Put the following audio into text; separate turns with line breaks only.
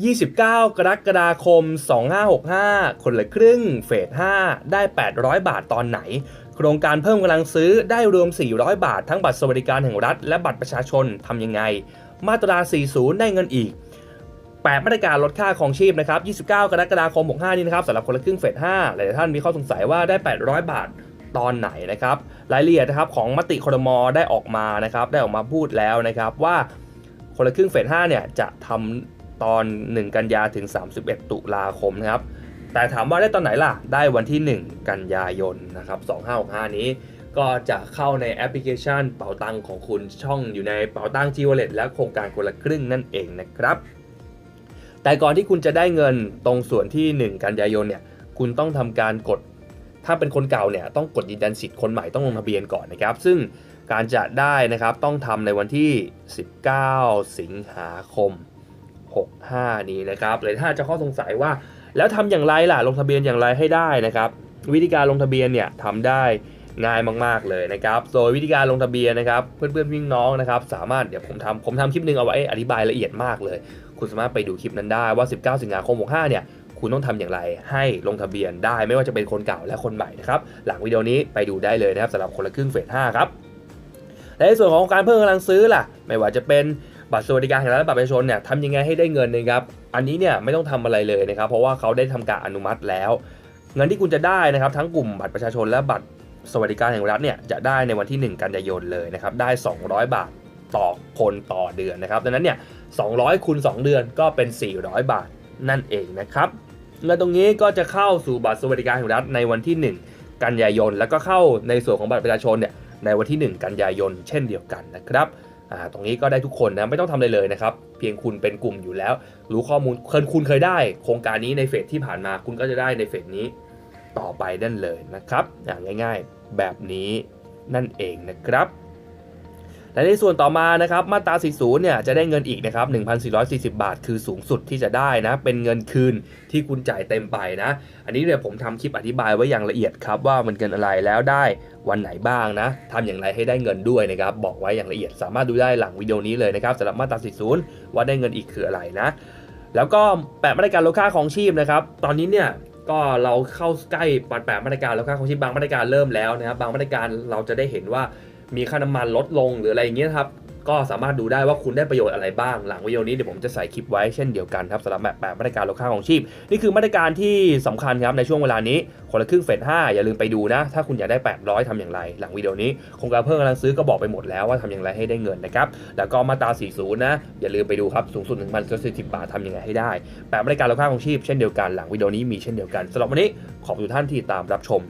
29 กรกฎาคม 2565 คนละครึ่ง เฟส 5 ได้ 800 บาทตอนไหน โครงการเพิ่มกำลังซื้อได้รวม 400 บาททั้งบัตรสวัสดิการแห่งรัฐ และบัตรประชาชนทำยังไง มาตรา 40 ได้เงินอีก 8 มาตรการลดค่าของชีพนะครับ 29 กรกฎาคม 65 นี้นะครับสำหรับคนละครึ่งเฟส 5 หลายท่านมีข้อสงสัยว่าได้ 800 บาทตอนไหนนะครับ รายละเอียดนะครับของมติครมได้ออกมานะครับ ได้ออกมาพูดแล้วนะครับว่าคนละครึ่งเฟส 5 เนี่ยจะทำ ตอน 1 กันยาถึง 31 ตุลาคมนะครับ แต่ถามว่าได้ตอนไหนล่ะ ได้วันที่ 1 กันยายนนะครับ 2565 นี้ก็จะเข้าในแอปพลิเคชันเป๋าตังของคุณช่องอยู่ในเป๋าตัง G Wallet และโครงการคนละครึ่งนั่นเองนะครับ แต่ก่อนที่คุณจะได้เงินตรงส่วนที่ 1 กันยายนเนี่ย คุณต้องทำการกด ถ้าเป็นคนเก่าเนี่ยต้องกดยืนยันสิทธิ์คนใหม่ต้องลงทะเบียนก่อนนะครับ ซึ่งการจะได้นะครับต้องทำในวันที่ 19 สิงหาคม 65 นี้นะครับเลยถ้าจะข้อสงสัยว่า แล้วทำอย่างไรล่ะลงทะเบียนอย่างไรให้ได้นะครับ วิธีการลงทะเบียนเนี่ยทำได้ง่ายมาก ๆ เลยนะครับ โดยวิธีการลงทะเบียนนะครับเพื่อนๆพี่น้องนะครับสามารถเดี๋ยวผมทำผมทำคลิปหนึงเอาไว้อธิบายละเอียดมากเลย คุณสามารถไปดูคลิปนั้นได้ว่า 19 สิงหาคม 65 เนี่ยคุณต้องทำอย่างไรให้ลงทะเบียนได้ไม่ว่าจะเป็นคนเก่าและคนใหม่นะครับหลังวิดีโอนี้ไปดูได้เลยนะครับสำหรับคนละครึ่งเฟส5ครับและในส่วนของการเพิ่มกำลังซื้อล่ะ ไม่ว่าจะเป็น บัตรสวัสดิการแห่งรัฐและบัตรประชาชนเนี่ยทำยังไงให้ได้เงินนะครับอันนี้เนี่ยไม่ต้องทำอะไรเลยนะครับเพราะว่าเขาได้ทำการอนุมัติแล้ว เงินที่คุณจะได้นะครับทั้งกลุ่มบัตรประชาชนและบัตรสวัสดิการแห่งรัฐเนี่ยจะได้ในวันที่ 1 กันยายนเลยนะครับได้ 200 บาทต่อคนต่อเดือนนะครับดังนั้นเนี่ย200คูณ2เดือนก็เป็น 400 บาทนั่นเองนะครับเงินตรงนี้ก็จะเข้าสู่บัตรสวัสดิการแห่งรัฐในวันที่ 1 กันยายน แล้วก็เข้าในส่วนของบัตรประชาชนเนี่ยในวันที่ 1 กันยายน เช่นเดียวกันนะครับ ตรงนี้ก็ได้ทุกคนนะไม่ต้องทำอะไรเลยนะครับ เพียงคุณเป็นกลุ่มอยู่แล้ว รู้ข้อมูลเคยคุณเคยได้ โครงการนี้ในเฟสที่ผ่านมาคุณก็จะได้ในเฟสนี้ต่อไปนั่นเลยนะครับอย่างง่ายๆ แบบนี้นั่นเองนะครับ และในส่วนต่อมานะครับมาตรา 40 เนี่ยจะได้เงินอีกนะครับ 1,440 บาท คือสูงสุดที่จะได้นะ เป็นเงินคืนที่คุณจ่ายเต็มไปนะ อันนี้เนี่ยผมทำคลิปอธิบายไว้อย่างละเอียดครับว่ามันเกินอะไรแล้วได้วันไหนบ้างนะทำอย่างไรให้ได้เงินด้วยนะครับ บอกไว้อย่างละเอียดสามารถดูได้หลังวิดีโอนี้เลยนะครับสำหรับมาตรา 40 ว่าได้เงินอีกคืออะไรนะ แล้วก็แปดมาตรการลดค่าของชีพนะครับ ตอนนี้เนี่ยก็เราเข้าใกล้ปัดแปดมาตรการลดค่าของชีพบางมาตรการเริ่มแล้วนะครับ บางมาตรการเราจะได้เห็นว่า มีค่าน้ำมันลดลงหรืออะไรอย่างเงี้ยครับ ก็สามารถดูได้ว่าคุณได้ประโยชน์อะไรบ้าง หลังวิดีโอนี้เดี๋ยวผมจะใส่คลิปไว้เช่นเดียวกันครับสำหรับแบบแปดมาตรการลดค่าของชีพ นี่คือมาตรการที่สำคัญครับในช่วงเวลานี้คนละครึ่งเฟส5อย่าลืมไปดูนะ ถ้าคุณอยากได้ 800ทำอย่างไร หลังวิดีโอนี้โครงการเพิ่มกำลังซื้อก็บอกไปหมดแล้วว่าทำอย่างไรให้ได้เงินนะครับแล้วก็มาตรา 40 นะอย่าลืมไปดูครับสูงสุด1,040บาททำยังไงให้ได้แปดมาตรการลดค่าของชีพเช่นเดียวกันหลังวิดีโอนี้มีเช่นเดียวกันสำหรับวันนี้ขอบคุณท่านที่ตามรับชม